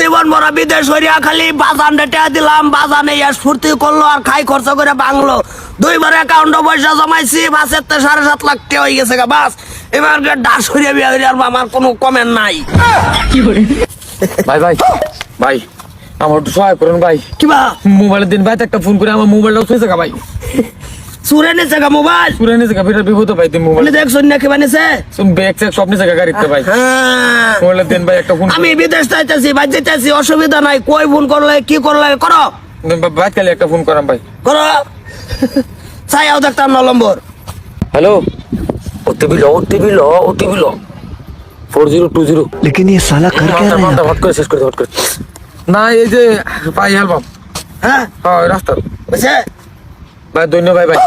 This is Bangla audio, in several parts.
জীবন বড় বিদেশ হইয়া খালি বাজান রেটে দিলাম বাজানে ইয়াস ফুর্তি করল আর খাই খরচ করে বাংলো। দুইবার অ্যাকাউন্টে পয়সা জমাইছি বাসের তো সাড়ে সাত লাখ টাকা হয়ে গেছে গা বাস। এবার ডাস হইয়া বিয়া হইয়া আমার কোনো কমেন্ট নাই। ভাই ভাই ভাই আমার একটু সহায় করুন ভাই। কি কিবা মোবাইলের দিন ভাই একটা ফোন করে আমার মোবাইলটাও শুয়েছে গা ভাই। চুরে নিছে গা মোবাইল পুরে নিয়েছে গা বিরাট বিপদ ভাই তুমি মোবাইল বলে দেখছো না কিবা নিছে ব্যাগ চেক সব নিয়েছে গা গাড়িতে ভাই হ্যাঁ। মোবাইলের দিন ভাই একটা ফোন আমি বিদেশ যাইতেছি বাই যাইতেছি অসুবিধা নাই কই ফোন করলে কি করলে করো ভাই খালি একটা ফোন করাম ভাই করো চাইও দেখতাম ন নম্বর হ্যালো ওটিপি লো ওটিপি লো ওটিপি লো ফোর জিরো টু জিরো लेकिन ये साला कर क्या रहा है হট করে শেষ করে দে, হট করে না এই যে পাই অ্যালবাম হ্যাঁ হ্যাঁ রাস্তা বুঝছে ভাই ধন্যবাদ ভাই।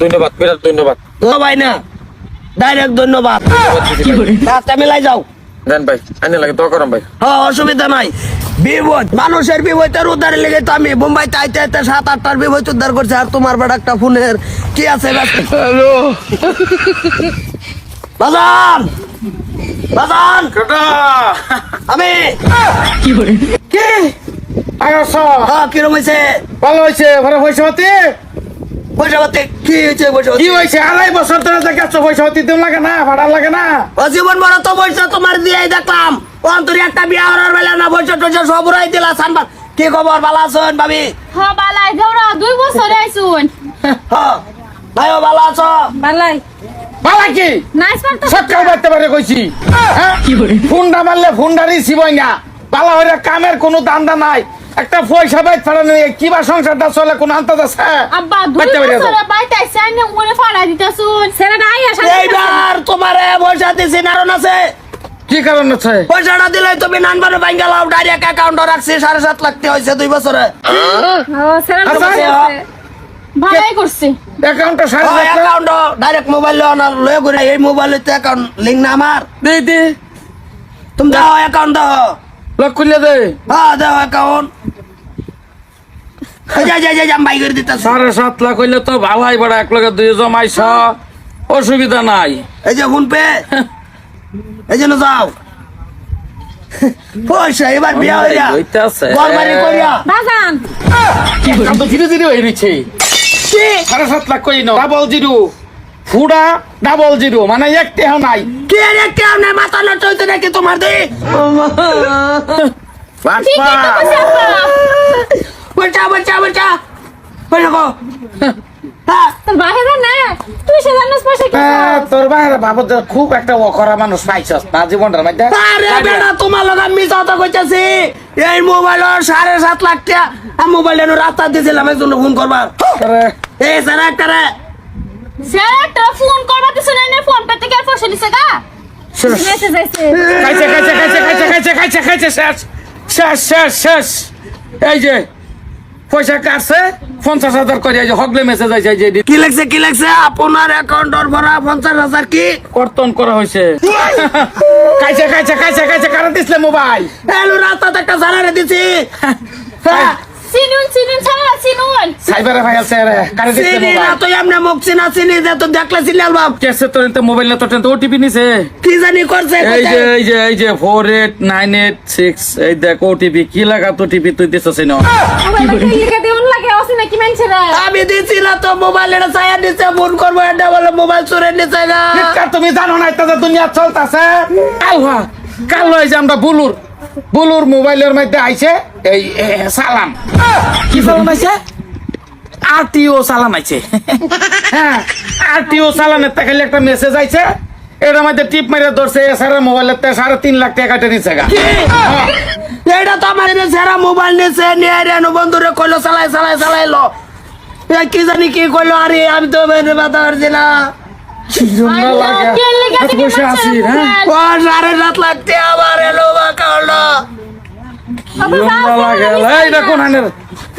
ধন্যবাদ বিরাট ধন্যবাদ। ও ভাই না ডাইরেক্ট ধন্যবাদ। রাস্তা মিলাই যাও। দেন ভাই আইনে লাগে তো করাম ভাই। হ্যাঁ অসুবিধা নাই। বিপদ মানুষের বিপদের উদ্ধারে লেগে তো আমি মুম্বাই আইতে আইতে সাত আটটার বিপদ উদ্ধার করছে আর তোমার বেড়া একটা ফোনের কি আছে হ্যালো। বাজান! বাজান! আমি! কি আয়স হ্যাঁ কিরম হয়েছে ভালো হয়েছে পয়সা পাতি পয়সা পাতি কি হয়েছে পয়সা কি পাতি? হয়েছে? আড়াই বছর ধরে দেখাচ্ছ পয়সা পাতি দিন লাগে না ভাড়া লাগে না। ও জীবন বড় তো পয়সা তোমার দিয়ে দেখলাম। অন্তরে একটা বিয়া হওয়ার বেলা না পয়সা টয়সা সব উড়াই দিলা সানবার কি খবর ভালো আছেন ভাবি? হ্যাঁ বালাই দেওরা দুই বছর আইসুন। হ্যাঁ ভাইও ভালো আছো? বালাই ভাড়া কি? নাইস পারতো সকাল বাড়তে পারে কইছি। হ্যাঁ? ফোনটা মারলে ফোনটা রিসিভ হয় না। ভালো হইলে কামের কোনো দান্দা নাই। একটা পয়সা বাইত ফাড়া নেই কিবা সংসারটা চলে কোন আন্তাজ আছে? আব্বা দুই বছর বাইতে আইছে উড়ে ফাড়াই দিতাছুন। সেটা আই আসা এইবার তোমার পয়সা দিছি নারণ আছে। কি কারণ আছে? পয়সাটা দিলে তুমি নানবারে বাইঙ্গা লাও ডাইরেক্ট অ্যাকাউন্টে রাখছি সাড়ে সাত লাখ টাকা হয়েছে দুই বছরে। সেটা আর বসে, হ্যাঁ। ভালাই করছে। অ্যাকাউন্টটা সাড়ে সাত লাখ। অ্যাকাউন্ট ডাইরেক্ট মোবাইল লয়ে ঘুরে এই মোবাইলে তো অ্যাকাউন্ট লিঙ্ক না আমার। দে দে। তুমি দাও অ্যাকাউন্ট দাও। লক খুলে দে। হ্যাঁ দাও অ্যাকাউন্ট যা যা যা যা বাই করে দিতেছ। সাড়ে সাত লাখ হইলে তো ভালাই বড় এক লগে দুই জমাইছ। অসুবিধা নাই। এই যে ফোন পে। এই জন্য যাও। পয়সা এবার বিয়া হইয়া বাড়ি করিয়া। বাজান। তো ধীরে ধীরে হয়ে কি? সাড়ে সাত লাখ কই নাও? Double zero. ফুডা ডাবল জিরো মানে একটাও নাই। কি রে কেউ না মাথা নষ্ট হইতে নাকি তোমার দি গো তোর বাহিরে না তুই পয়সা কি তোর বাইরে বাবদ খুব একটা অকরা মানুষ পাইছস না জীবনটার মধ্যে। আরে বেটা তোমার লগে মিছা কথা কইতাছি এই মোবাইলের সাড়ে সাত লাখ টাকা মোবাইল এনে রাস্তা দিয়েছিলাম ফোন করবার একটা রে। সেটা ফোন করবা দিছ না ফোন পে থেকে পয়সা দিছে গা? মেসেজ আইছে। খাইছে খাইছে খাইছে খাইছে খাইছে খাইছে খাইছে শেষ। শেষ শেষ শেষ। এই যে পয়সা কাটছে পঞ্চাশ হাজার করে এই যে হগলে মেসেজ আছে এই যে কি লাগছে কি লাগছে? আপনার অ্যাকাউন্টর ভরা পঞ্চাশ হাজার কি? কর্তন করা হয়েছে। খাইছে খাইছে খাইছে খাইছে কারণ দিসলে মোবাইল? রাস্তাতে একটা সারারে দিছি। চিনুন চিনুন ছাড়া চিনুন। সাইবারে কারে না তো যে তো দেখলে চিনি আলবাম। কেসে তোর তো মোবাইল না তোর তো ওটিপি নিছে। কি জানি করছে এই যে এই যে এই যে four eight nine eight six এই দেখ ওটিপি কি লাগা তো টিপি তুই দিছিস না মোবাইল লিখে দেউন লাগে? অসি নাকি মানছে আমি দিছি না তো মোবাইল এটা ছায়া ফোন করব এটা বলে মোবাইল চুরে তুমি জানো না এটা যে দুনিয়া চলতেছে? আলহা কাল লই যে আমরা বুলুর বুলুর মোবাইলের মধ্যে আইছে এই এ, সালাম। কি সালাম আইছে? আরটিও সালাম আইছে। হ্যাঁ আরটিও সালামের থেকে একটা মেসেজ আইছে। এর মধ্যে টিপ মেরে ধরছে এসার মোবাইলের তে সাড়ে তিন লাখ টাকা কেটে গা। হ্যাঁ। এটা তো আমার এনে সেরা মোবাইল নিছে নিয়ে রেনু বন্ধুরে কইলো চালাই চালাই চালাইলো কি জানি কি কইলো আরে আমি তো বেনে বাতা পারছি না আবার এলো বা কাউলো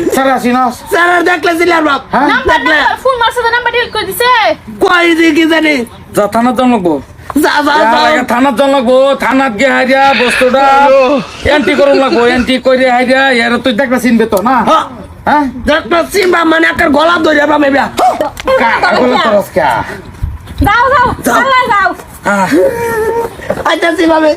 জন্য আছি না। স্যার দেখলে সিলার বাপ। হ্যাঁ? দেখলে। ফোন মারছে তো নাম্বার ডিলিট করে দিছে। কই দি কি জানি? যা থানার জন লাগবো যা যা যা যা। লাগে থানার জন লাগবো থানাত গিয়ে হারিয়া বস্তুটা এন্ট্রি করুন লাগবো এন্ট্রি করে হারিয়া এর তুই দেখবা চিনবে তো না? হ্যাঁ। হ্যাঁ? দেখলে সিম্বা মানে একটা গলা ধরে বাবা মেবিয়া কাগজ তরস কা। যাও যাও যাও। চালা যাও হ্যাঁ আইতাছি ভাবে